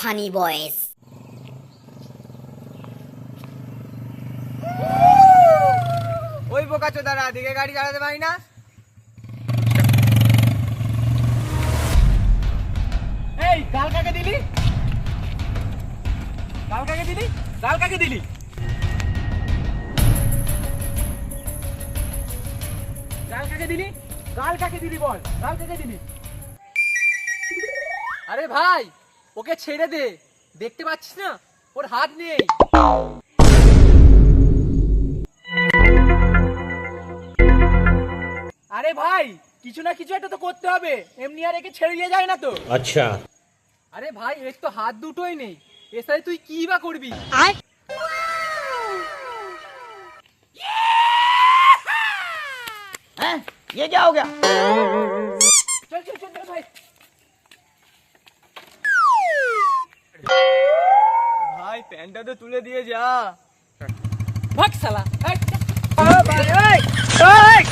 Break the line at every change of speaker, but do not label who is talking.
Funny বয়েস
ওই বোকা চোদারা, দিকে গাড়ি চালাতে পারি না?
এই, গাল কাকে দিলি? গাল কাকে দিলি? গাল কাকে দিলি? গাল কাকে দিলি? গাল কাকে দিলি বল? গাল কাকে দিলি? আরে ভাই! ওকে ছেড়ে দে দেখতে পাচ্ছিস না ওর হাত নেই আরে ভাই কিছু না কিছু একটা তো করতে হবে এমনি আর একে ছেড়ে দিয়ে যায় না তো
अच्छा
আরে ভাই এর তো হাত দুটোই নেই এর সাথে তুই কি বা করবি
হ্যাঁ ये क्या हो गया প্যান্টটা তো তুলে দিয়ে যা।
ভাগ শালা। এই,
ভাই এই এই।